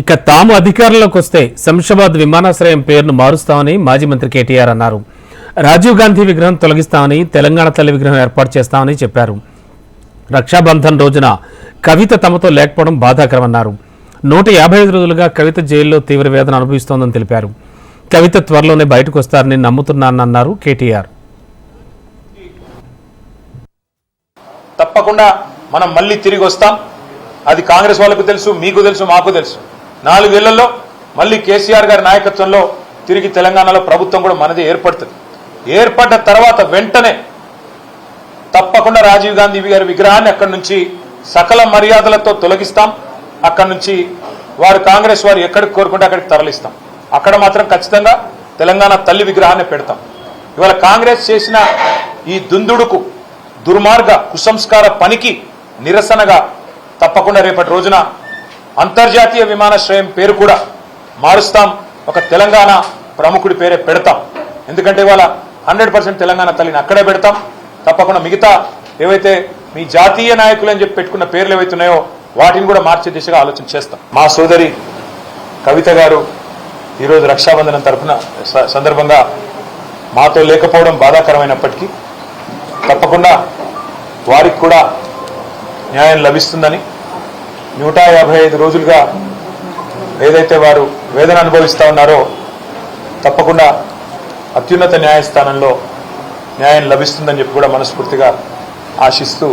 ఇక తాము అధికారంలోకి వస్తే శంషాబాద్ విమానాశ్రయం పేరును మారుస్తామని మాజీ మంత్రి కేటీఆర్ అన్నారు. రాజీవ్ గాంధీ విగ్రహం తొలగిస్తామని తెలంగాణ తల్లి విగ్రహం ఏర్పాటు చేస్తామని చెప్పారు. రక్షాబంధన్ రోజున కవిత తమతో లేకపోవడం బాధాకరమన్నారు. నూట యాభై ఐదు రోజులుగా కవిత జైల్లో తీవ్ర వేదన అనుభవిస్తోందని తెలిపారు. కవిత త్వరలోనే బయటకు వస్తారని నమ్ముతున్నానన్నారు కేటీఆర్. తప్పకుండా మనం మళ్ళీ తిరిగి వస్తాం. అది కాంగ్రెస్ వాళ్ళకు తెలుసు మీకు తెలుసు మాకు తెలుసు. నాలుగేళ్ళలో మళ్ళీ కేసీఆర్ గారి నాయకత్వంలో తిరిగి తెలంగాణలో ప్రభుత్వం కూడా మనది ఏర్పడుతుంది. ఏర్పడ్డ తర్వాత వెంటనే తప్పకుండా రాజీవ్ గాంధీ గారి విగ్రహాన్ని అక్కడి నుంచి సకల మర్యాదలతో తొలగిస్తాం. అక్కడి నుంచి వారు కాంగ్రెస్ వారు ఎక్కడికి కోరుకుంటే అక్కడికి తరలిస్తాం. అక్కడ మాత్రం ఖచ్చితంగా తెలంగాణ తల్లి విగ్రహాన్ని పెడతాం. ఇవాళ కాంగ్రెస్ చేసిన ఈ దుందుడుకు దుర్మార్గ కుసంస్కార పనికి నిరసనగా తప్పకుండా రేపటి రోజున అంతర్జాతీయ విమానాశ్రయం పేరు కూడా మారుస్తాం. ఒక తెలంగాణ ప్రముఖుడి పేరే పెడతాం. ఎందుకంటే ఇవాళ హండ్రెడ్ పర్సెంట్ తెలంగాణ తల్లిని అక్కడే పెడతాం. తప్పకుండా మిగతా ఏవైతే మీ జాతీయ నాయకులు అని చెప్పి పెట్టుకున్న పేర్లు ఏవైతున్నాయో వాటిని కూడా మార్చే దిశగా ఆలోచన చేస్తాం. మా సోదరి కవిత గారు ఈరోజు రక్షాబంధనం తరఫున స- సందర్భంగా మాతో లేకపోవడం బాధాకరమైనప్పటికీ తప్పకుండా వారికి కూడా న్యాయం లభిస్తుందని నూట యాభై ఐదు రోజులుగా ఏదైతే వారు వేదన అనుభవిస్తూ ఉన్నారో తప్పకుండా అత్యున్నత న్యాయస్థానంలో న్యాయం లభిస్తుందని చెప్పి కూడా మనస్ఫూర్తిగా ఆశిస్తూ